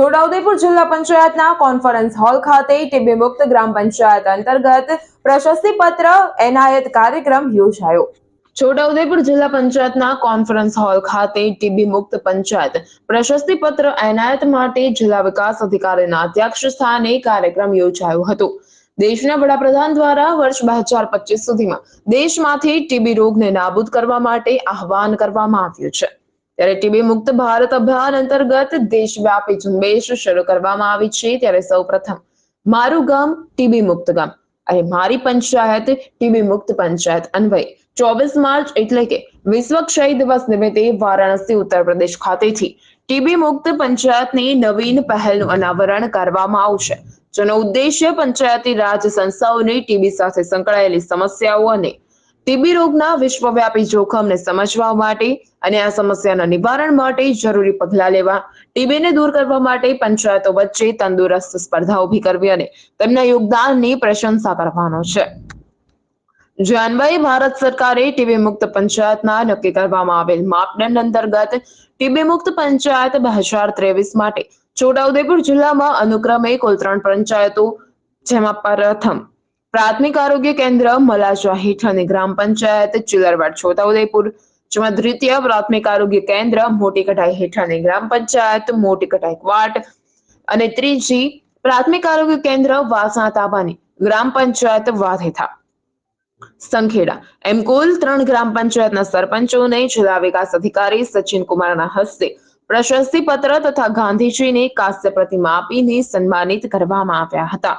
છોટાઉદેપુર જિલ્લા પંચાયતના conference hall ખાતે ટીબી મુક્ત ગ્રામ પંચાયત અંતર્ગત પ્રશસ્તિ પત્ર, એનાયત કાર્યક્રમ યોજાયો. છોટાઉદેપુર જિલ્લા પંચાયતના કોન્ફરન્સ હોલ ખાતે ટીબી મુક્ત પંચાયત પ્રશસ્તિ પત્ર, એનાયત માટે જિલ્લા વિકાસ અધિકારીના અધ્યક્ષ સ્થાને કાર્યક્રમ યોજાયો હતો. દેશના વડાપ્રધાન દ્વારા વર્ષ બે હજાર પચીસ સુધીમાં દેશમાંથી ટીબી રોગને નાબૂદ કરવા માટે આહવાન કરવામાં આવ્યું છે. ત્યારે ટીબી મુક્ત ભારત અભિયાન અંતર્ગત દેશવ્યાપી ઝુંબેશ શરૂ કરવામાં આવી છે. ત્યારે સૌપ્રથમ મારું ગામ ટીબી મુક્ત ગામ. અને મારી પંચાયત ટીબી મુક્ત પંચાયત અન્વયે. ચોવીસ માર્ચ એટલે કે વિશ્વ ક્ષય દિવસ નિમિત્તે વારાણસી, ઉત્તર પ્રદેશ ખાતેથી ટીબી મુક્ત પંચાયતની નવીન પહેલનું અનાવરણ કરવામાં આવશે. જેનો ઉદ્દેશ્ય પંચાયતી રાજ સંસ્થાઓની ટીબી સાથે સંકળાયેલી સમસ્યાઓ અને ટીબી રોગના વિશ્વવ્યાપી જોખમને સમજવા માટે અને આ સમસ્યાના નિવારણ માટે જરૂરી પગલાં લેવા ટીબીને દૂર કરવા માટે પંચાયતો વચ્ચે તંદુરસ્ત સ્પર્ધા ઊભી કરવી અને તેમના યોગદાનની પ્રશંસા કરવાનો છે. જાનભાઈ ભારત સરકારે ટીબી મુક્ત પંચાયતના નક્કી કરવામાં આવેલ માપદંડ અંતર્ગત ટીબી મુક્ત પંચાયત બે હજાર ત્રેવીસ માટે છોટાઉદેપુર જિલ્લામાં અનુક્રમે કુલ ત્રણ પંચાયતો, જેમાં પ્રથમ પ્રાથમિક આરોગ્ય કેન્દ્ર મલાજા હેઠળની ગ્રામ પંચાયત ચિલરવાડ, છોટાઉદેપુર. જેમાં દ્વિતીય પ્રાથમિક આરોગ્ય કેન્દ્ર મોટી કટાઈ હેઠળની ગ્રામ પંચાયત મોટી કઢાઈ ક્વાટ અને ત્રીજી પ્રાથમિક આરોગ્ય કેન્દ્ર વાસણા તાબાની, ગ્રામ પંચાયત વાધેથા. સંખેડા, એમ કુલ ત્રણ ગ્રામ પંચાયતના સરપંચોને જિલ્લા વિકાસ અધિકારી સચિન કુમારના હસ્તે પ્રશસ્તિ પત્ર તથા ગાંધીજીની કાંસ્ય પ્રતિમા આપીને સન્માનિત કરવામાં આવ્યા હતા.